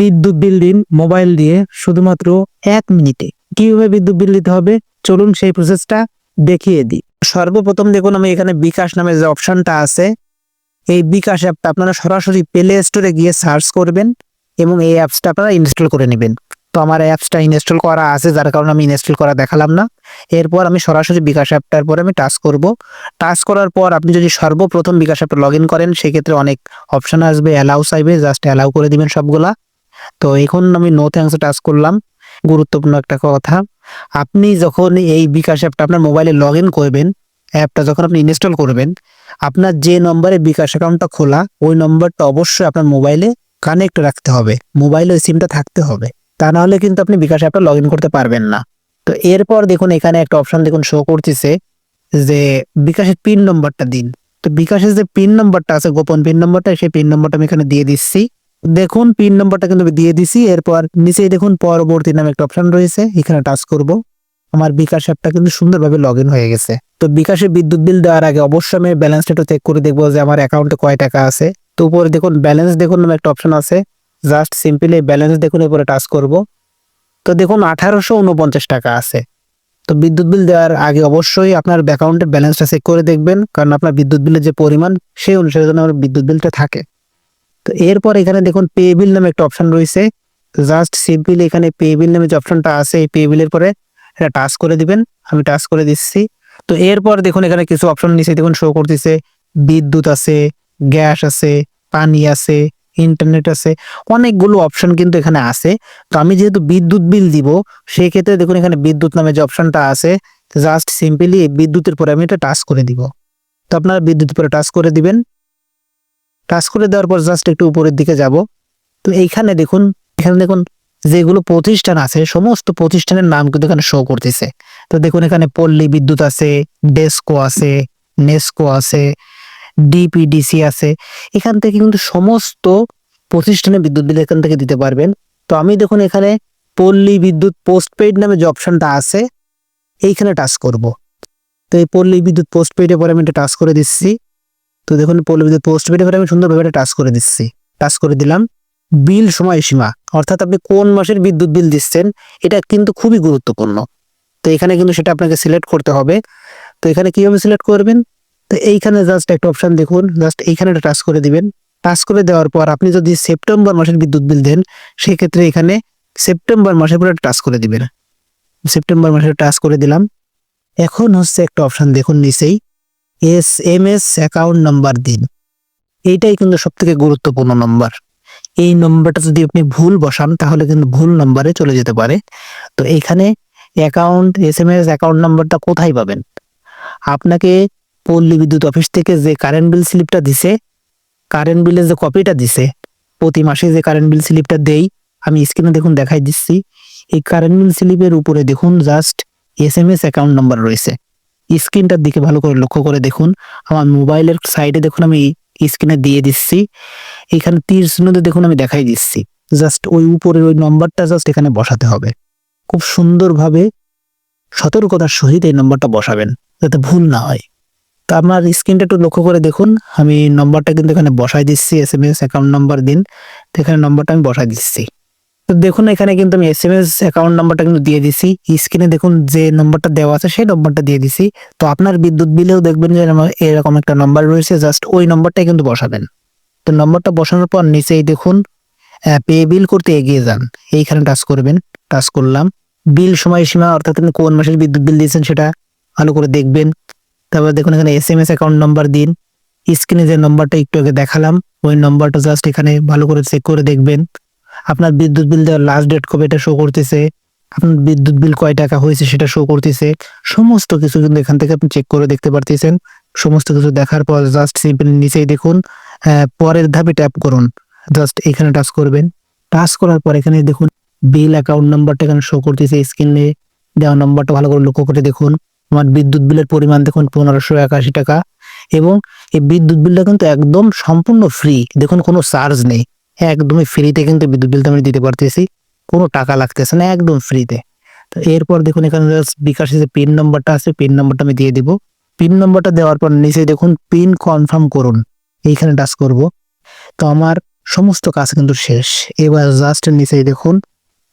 বিদ্যুৎ বিল দিন, মোবাইল দিয়ে শুধুমাত্র এক মিনিটে। কীভাবে বিদ্যুৎ বিল দিতে হবে? চলুন সেই প্রসেসটা দেখিয়ে দিই। সর্বপ্রথম দেখুন আমি এখানে বিকাশ নামে যে অপশনটা আছে, এই বিকাশ অ্যাপটা আপনারা সরাসরি প্লে স্টোরে গিয়ে সার্চ করবেন এবং এই অ্যাপসটা আপনারা ইনস্টল করে নেবেন। তো আমার অ্যাপসটা ইনস্টল করা আছে, যার কারণে আমি ইনস্টল করা দেখালাম না। এরপর আমি সরাসরি বিকাশ অ্যাপটার পরে আমি টাচ করব। টাচ করার পর আপনি যদি সর্বপ্রথম বিকাশ অ্যাপটা লগ ইন করেন, সেক্ষেত্রে অনেক অপশন আসবে অ্যালাউ চাইবে জাস্ট অ্যালাউ করে দিবেন সবগুলা। তো এখন আমি নো থ্যাংকসে টাচ করলাম। গুরুত্বপূর্ণ একটা কথা, আপনি যখন এই বিকাশ অ্যাপটা আপনার মোবাইলে লগ ইন করবেন অ্যাপটা যখন আপনি ইনস্টল করবেন, আপনার যে নম্বরে বিকাশ অ্যাকাউন্টটা খোলা, ওই নম্বরটা অবশ্যই আপনার মোবাইলে কানেক্ট রাখতে হবে। মোবাইলে ওই সিমটা থাকতে হবে। তা না হলে কিন্তু আপনি বিকাশ অ্যাপটা লগ ইন করতে পারবেন না। তো এরপর দেখুন, এখানে একটা অপশন দেখুন শো করতেছে যে বিকাশের পিন নম্বরটা দিন। তো বিকাশের যে পিন নম্বরটা আছে, গোপন পিন নম্বরটা সেই পিন নম্বরটা আমি এখানে দিয়ে দিচ্ছি। দেখুন পিন নম্বরটা কিন্তু দিয়ে দিছি। এরপর নিচেই দেখুন, পরবর্তী নামে একটা অপশন রয়েছে। এখানে টাচ করব। আমার বিকাশ অ্যাপটা কিন্তু সুন্দরভাবে লগ হয়ে গেছে। তো বিকাশে বিদ্যুৎ বিল দেওয়ার আগে অবশ্যই আমি ব্যালেন্সটা একটু চেক করে দেখব যে আমার অ্যাকাউন্টে কয় টাকা আছে। তো উপরে দেখুন ব্যালেন্স দেখুন নামে একটা অপশন আছে। জাস্ট সিম্পলি ব্যালেন্স দেখুন, এরপরে টাচ করব। তো দেখুন, আঠারোশো উনপঞ্চাশ টাকা আছে। তো বিদ্যুৎ বিল দেওয়ার আগে অবশ্যই আপনার অ্যাকাউন্টের ব্যালেন্সটা চেক করে দেখবেন। কারণ আপনার বিদ্যুৎ বিলের যে পরিমাণ, সেই অনুসারে যেন আমার বিদ্যুৎ বিলটা থাকে। তো এরপর এখানে দেখুন পে বিল নামে একটা অপশন রয়েছে। জাস্ট সিম্পলি এখানে পে বিল নামে যে অপশনটা আছে, এই পে বিলের পরে এটা টাচ করে দিবেন। আমি টাচ করে দিচ্ছি। তো এরপর দেখুন এখানে কিছু অপশন নিচে দেখুন শো করতেছে। বিদ্যুৎ আছে, গ্যাস আছে, পানি আছে ইন্টারনেট আছে। অনেকগুলো অপশন কিন্তু এখানে আছে। তো আমি যেহেতু বিদ্যুৎ বিল দিব সেই ক্ষেত্রে দেখুন এখানে বিদ্যুৎ নামে যে অপশনটা আছে জাস্ট সিম্পলি বিদ্যুতের পরে আমি এটা টাচ করে দিব। তো আপনারা বিদ্যুতের পরে টাচ করে দিবেন। টাচ করে দেওয়ার পর জাস্ট একটু উপরের দিকে যাব। তো এইখানে দেখুন, এখানে দেখুন যেগুলো প্রতিষ্ঠান আছে, সমস্ত প্রতিষ্ঠানের নাম কিন্তু এখানে শো করতেছে। তো দেখুন এখানে পল্লী বিদ্যুৎ আছে, ডেস্কো আছে, নেস্কো আছে, ডিপিডিসি আছে। এখান থেকে কিন্তু সমস্ত প্রতিষ্ঠানে বিদ্যুৎ বিল এখান থেকে দিতে পারবেন। তো আমি দেখুন এখানে পল্লী বিদ্যুৎ পোস্টপেইড নামে যে অপশনটা আছে, এইখানে টাচ করব। তো এই পল্লী বিদ্যুৎ পোস্টপেইডের পরে আমি এটা টাচ করে দিচ্ছি। তো দেখুন পল্লী পোস্ট পরে আমি সুন্দরভাবে এটা টাচ করে দিচ্ছি। টাচ করে দিলাম, বিল সময়সীমা অর্থাৎ আপনি কোন মাসের বিদ্যুৎ বিল দিচ্ছেন, এটা কিন্তু খুবই গুরুত্বপূর্ণ। তো এখানে কিন্তু সেটা আপনাকে সিলেক্ট করতে হবে। তো এখানে কীভাবে সিলেক্ট করবেন? তো এইখানে জাস্ট একটা অপশন দেখুন জাস্ট এইখানে একটা টাচ করে দিবেন। টাচ করে দেওয়ার পর আপনি যদি সেপ্টেম্বর মাসের বিদ্যুৎ বিল দেন, সেক্ষেত্রে এখানে সেপ্টেম্বর মাসের পরে টাচ করে দিবেন। সেপ্টেম্বর মাসের টাচ করে দিলাম। এখন হচ্ছে একটা অপশন দেখুন নিচেই। S M S account number দিন। এইটাই কিন্তু সব থেকে গুরুত্বপূর্ণ নম্বর এই নম্বরটা যদি আপনি ভুল বসান, তাহলে কিন্তু ভুল নম্বরে চলে যেতে পারে। তো এখানে account S M S account নাম্বারটা কোথায় পাবেন? আপনাকে পল্লী বিদ্যুৎ অফিস থেকে যে কারেন্ট বিল স্লিপটা দিছে কারেন্ট বিলের যে কপিটা দিছে, প্রতি মাসে যে কারেন্ট বিল স্লিপটা দেই, আমি স্ক্রিনে দেখুন দেখাই দিচ্ছি। এই কারেন্ট বিল স্লিপের উপরে দেখুন just S M S account number রয়েছে। স্ক্রিনটার দিকে ভালো করে লক্ষ্য করে দেখুন। আমার মোবাইলের সাইডে দেখুন আমি স্ক্রিনে দিয়ে দিচ্ছি। এখানে তীর চিহ্নতে দেখুন আমি দেখাই দিচ্ছি। জাস্ট ওই উপরের ওই নম্বরটা জাস্ট এখানে বসাতে হবে। খুব সুন্দরভাবে সতর্কতার সহিত এই নম্বরটা বসাবেন, যাতে ভুল না হয়। তো আপনার স্ক্রিনটা একটু লক্ষ্য করে দেখুন, আমি নম্বরটা কিন্তু এখানে বসাই দিচ্ছি S M S account number দিন। তো এখানে নম্বরটা আমি বসাই দিচ্ছি। তো দেখুন, এখানে কিন্তু আমি এস এম এস অ্যাকাউন্ট নাম্বারটা কিন্তু দিয়ে দিছি। স্ক্রিনে দেখুন, যে নম্বরটা দেওয়া আছে, সেই নম্বরটা দিয়ে দিছি। তো আপনার বিদ্যুৎ বিলেও দেখবেন যে এরকম একটা নম্বর রয়েছে জাস্ট ওই নম্বরটাই কিন্তু বসাবেন। তো নম্বরটা বসানোর পর নিচেই দেখুন পে বিল করতে এগিয়ে যান। এইখানে টাচ করবেন টাচ করলাম। বিল সময়সীমা, অর্থাৎ আপনি কোন মাসের বিদ্যুৎ বিল দিয়েছেন সেটা ভালো করে দেখবেন। তারপর দেখুন, এখানে S M S account number দিন। স্ক্রিনে যে নম্বরটা একটু আগে দেখালাম, ওই নম্বরটা জাস্ট এখানে ভালো করে চেক করে দেখবেন। আপনার বিদ্যুৎ বিল দেওয়ার লাস্ট ডেট কবে এটা শো করতেছে? আপনার বিদ্যুৎ বিল কয় টাকা হয়েছে সেটা শো করতেছে? সমস্ত কিছু কিন্তু এখান থেকে আপনি চেক করে দেখতে পারতেছেন। সমস্ত কিছু দেখার পর জাস্ট সিম্পল নিচেই দেখুন পরের ধাপে ট্যাপ করুন। জাস্ট এখানে টাচ করবেন। টাচ করার পর এখানে দেখুন বিল অ্যাকাউন্ট নাম্বারটা এখানে শো করতেছে স্ক্রিনে দেওয়া নাম্বারটা ভালো করে লক্ষ্য করে দেখুন। আমার বিদ্যুৎ বিলের পরিমাণ দেখুন পনেরোশো একাশি টাকা। এবং এই বিদ্যুৎ বিলটা কিন্তু একদম সম্পূর্ণ ফ্রি দেখুন কোনো চার্জ নেই। একদমই ফ্রিতে কিন্তু বিদ্যুৎ বিলটা আমি দিতে পারতেছি। কোনো টাকা লাগতেছে না, একদম ফ্রিতে তো এরপর দেখুন এখানে বিকাশের যে পিন নম্বরটা আছে পিন নম্বরটা আমি দিয়ে দিব। পিন নম্বরটা দেওয়ার পর নিচে দেখুন পিন কনফার্ম করুন। এইখানে টাচ করব। তো আমার সমস্ত কাজ কিন্তু শেষ। এবার জাস্ট নিচেই দেখুন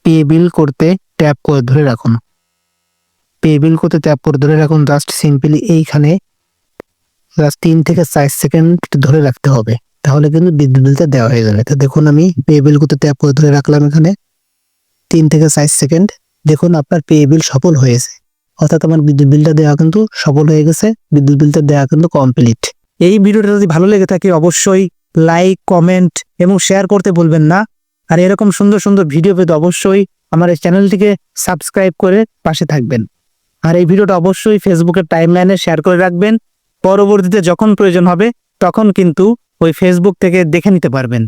পে বিল করতে ট্যাপ করে ধরে রাখুন। পে বিল করতে ট্যাপ করে ধরে রাখুন জাস্ট সিম্পলি এইখানে জাস্ট তিন থেকে চার সেকেন্ড ধরে রাখতে হবে। তাহলে কিন্তু বিদ্যুৎ বিলটা দেওয়া হয়ে যাবে। তো দেখুন আমি পে বিল করতে ট্যাপ করে ধরে রাখলাম এখানে। তিন থেকে চার সেকেন্ড দেখুন আপনার পে বিল সফল হয়েছে। অর্থাৎ আমার বিদ্যুৎ বিলটা দেওয়া কিন্তু সফল হয়ে গেছে, বিদ্যুৎ বিলটা দেওয়া কিন্তু কমপ্লিট এই ভিডিওটা যদি ভালো লেগে থাকে অবশ্যই লাইক কমেন্ট এবং শেয়ার করতে বলবেন না। আর এরকম সুন্দর সুন্দর ভিডিও পেতে অবশ্যই আমার এই চ্যানেলটিকে সাবস্ক্রাইব করে পাশে থাকবেন। আর এই ভিডিওটা অবশ্যই ফেসবুকের টাইমলাইনে শেয়ার করে রাখবেন। পরবর্তীতে যখন প্রয়োজন হবে, তখন কিন্তু ওই ফেসবুক থেকে দেখে নিতে পারবেন।